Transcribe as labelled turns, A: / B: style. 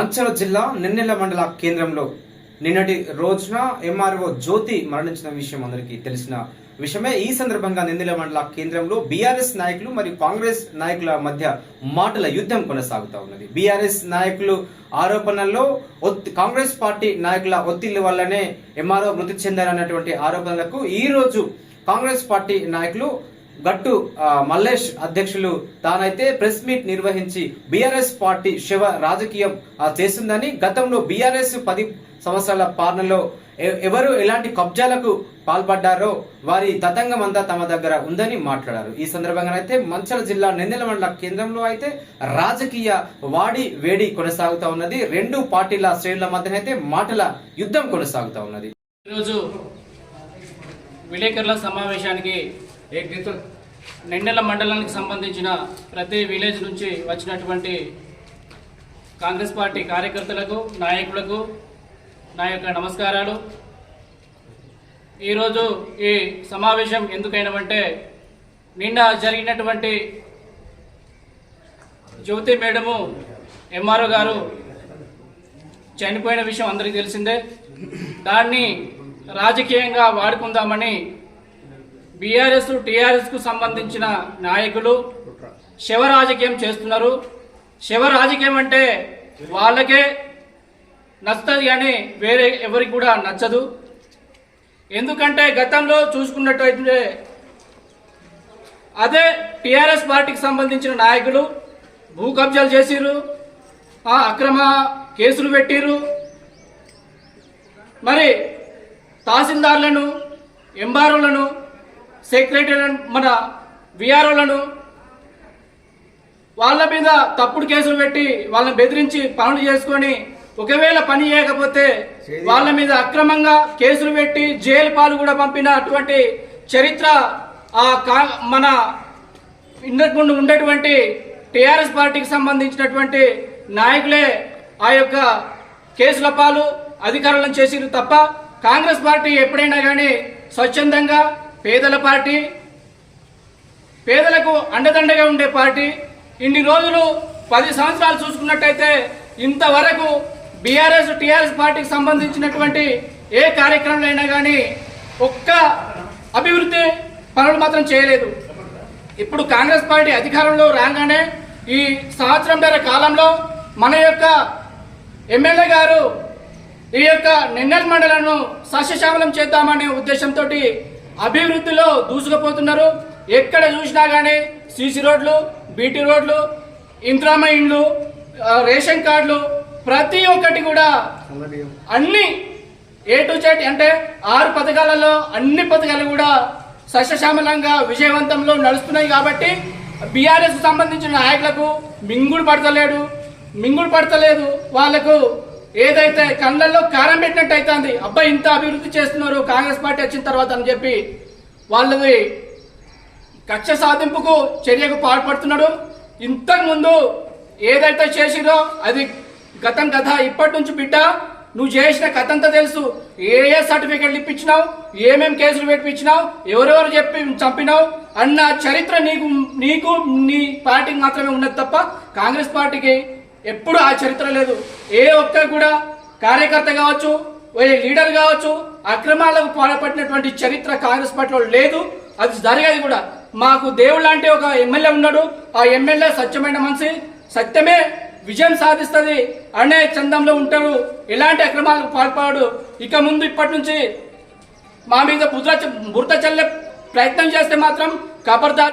A: మంచల జిల్లా నిన్నెల మండల కేంద్రంలో నిన్నటి రోజున ఎంఆర్ఓ జ్యోతి మరణించిన విషయం అందరికీ తెలిసిన విషయమే. ఈ సందర్భంగా నిన్నెల మండల కేంద్రంలో బీఆర్ఎస్ నాయకులు మరియు కాంగ్రెస్ నాయకుల మధ్య మాటల యుద్ధం కొనసాగుతా ఉన్నది. బీఆర్ఎస్ నాయకులు ఆరోపణల్లో ఒత్తి- కాంగ్రెస్ పార్టీ నాయకుల ఒత్తిళ్ళ వల్లనే ఎంఆర్ఓ మృతి చెందారన్నటువంటి ఆరోపణలకు ఈ రోజు కాంగ్రెస్ పార్టీ నాయకులు గట్టు మల్లేష్ అధ్యక్షులు తానైతే ప్రెస్ మీట్ నిర్వహించి బీఆర్ఎస్ పార్టీ శివ రాజకీయం చేసిందని చేస్తుందని గతంలో బీఆర్ఎస్ పది సంవత్సరాల పాలనలో ఎవరు ఎలాంటి కబ్జాలకు పాల్పడ్డారో వారి తతంగం అంతా తమ దగ్గర ఉందని మాట్లాడారు. ఈ సందర్భంగానైతే మంచల జిల్లా నెందెల మండల కేంద్రంలో అయితే రాజకీయ వాడి వేడి కొనసాగుతా ఉన్నది. రెండు పార్టీల శ్రేణుల మధ్యనైతే మాటల యుద్ధం కొనసాగుతా ఉన్నది.
B: ఈరోజు విలేకరుల సమావేశానికి నిండెల మండలానికి సంబంధించిన ప్రతి విలేజ్ నుంచి వచ్చినటువంటి కాంగ్రెస్ పార్టీ కార్యకర్తలకు నాయకులకు నా యొక్క నమస్కారాలు. ఈరోజు ఈ సమావేశం ఎందుకైనమంటే నిన్న జరిగినటువంటి జ్యోతి మేడము ఎంఆర్ఓ గారు చనిపోయిన విషయం అందరికీ తెలిసిందే. దాన్ని రాజకీయంగా వాడుకుందామని బీఆర్ఎస్ టీఆర్ఎస్కు సంబంధించిన నాయకులు శివ రాజకీయం చేస్తున్నారు. శివ రాజకీయం అంటే వాళ్ళకే నచ్చుతుంది కానీ వేరే ఎవరికి కూడా నచ్చదు. ఎందుకంటే గతంలో చూసుకున్నట్టయితే అదే టీఆర్ఎస్ పార్టీకి సంబంధించిన నాయకులు భూ కబ్జాలు చేసిరు ఆ అక్రమ కేసులు పెట్టిర్రు. మరి తహసీల్దార్లను ఎంఆర్ఓలను సెక్రటరీ మన విఆర్ఓలను వాళ్ళ మీద తప్పుడు కేసులు పెట్టి వాళ్ళని బెదిరించి పనులు చేసుకొని ఒకవేళ పని చేయకపోతే వాళ్ళ మీద అక్రమంగా కేసులు పెట్టి జైలు పాలు కూడా పంపిన అటువంటి చరిత్ర ఆ మన ఇంతకు ముందు ఉండేటువంటి టిఆర్ఎస్ పార్టీకి సంబంధించినటువంటి నాయకులే ఆ యొక్క కేసుల పాలు అధికారులను చేసిరు తప్ప కాంగ్రెస్ పార్టీ ఎప్పుడైనా కానీ స్వచ్ఛందంగా పేదల పార్టీ పేదలకు అండదండగా ఉండే పార్టీ. ఇన్ని రోజులు పది సంవత్సరాలు చూసుకున్నట్టయితే ఇంతవరకు బీఆర్ఎస్ టీఆర్ఎస్ పార్టీకి సంబంధించినటువంటి ఏ కార్యక్రమంలో అయినా కానీ ఒక్క అభివృద్ధి పనులు మాత్రం చేయలేదు. ఇప్పుడు కాంగ్రెస్ పార్టీ అధికారంలో రాగానే ఈ సంవత్సరంన్నర కాలంలో మన యొక్క ఎమ్మెల్యే గారు ఈ యొక్క నిన్నర్ మండలను సస్యశ్యామలం చేద్దామనే ఉద్దేశంతో అభివృద్ధిలో దూసుకుపోతున్నారు. ఎక్కడ చూసినా కానీ సీసీ రోడ్లు బీటీ రోడ్లు ఇంద్రామ ఇండ్లు రేషన్ కార్డులు ప్రతి ఒక్కటి కూడా అన్ని ఏ టు జెడ్ అంటే ఆరు పథకాలలో అన్ని పథకాలు కూడా సస్యశ్యామలంగా విజయవంతంలో నడుస్తున్నాయి కాబట్టి బీఆర్ఎస్ సంబంధించిన నాయకులకు మింగుడు పడతలేడు. మింగుడు పడతలేదు. వాళ్ళకు ఏదైతే కళ్ళల్లో కారం పెట్టినట్టు అవుతుంది అబ్బాయి ఇంత అభివృద్ధి చేస్తున్నారు కాంగ్రెస్ పార్టీ వచ్చిన తర్వాత అని చెప్పి వాళ్ళది కక్ష సాధింపుకు చర్యకు పాల్పడుతున్నాడు. ఇంతకుముందు ఏదైతే చేసిరో అది గతం కథ. ఇప్పటి నుంచి బిడ్డ నువ్వు చేసిన కథ అంతా తెలుసు. ఏ ఏ సర్టిఫికెట్లు ఇప్పించినావు ఏమేం కేసులు పెట్టించినావు ఎవరెవరు చెప్పి చంపినావు అన్న చరిత్ర నీకు నీకు నీ పార్టీకి మాత్రమే ఉన్నది తప్ప కాంగ్రెస్ పార్టీకి ఎప్పుడు ఆ చరిత్ర లేదు. ఏ ఒక్క కూడా కార్యకర్త కావచ్చు వేరే లీడర్ కావచ్చు అక్రమాలకు పాల్పడినటువంటి చరిత్ర కాంగ్రెస్ పార్టీలో లేదు. అది జరగదు కూడా. మాకు దేవుడు లాంటి ఒక ఎమ్మెల్యే ఉన్నాడు. ఆ ఎమ్మెల్యే సత్యమైన మనిషి. సత్యమే విజయం సాధిస్తుంది. అనే చందంలో ఉంటారు. ఎలాంటి అక్రమాలకు పాల్పడాడు. ఇక ముందు ఇప్పటి నుంచి మా మీద బుర్ర బుర్త చల్లే ప్రయత్నం చేస్తే మాత్రం కబర్దార్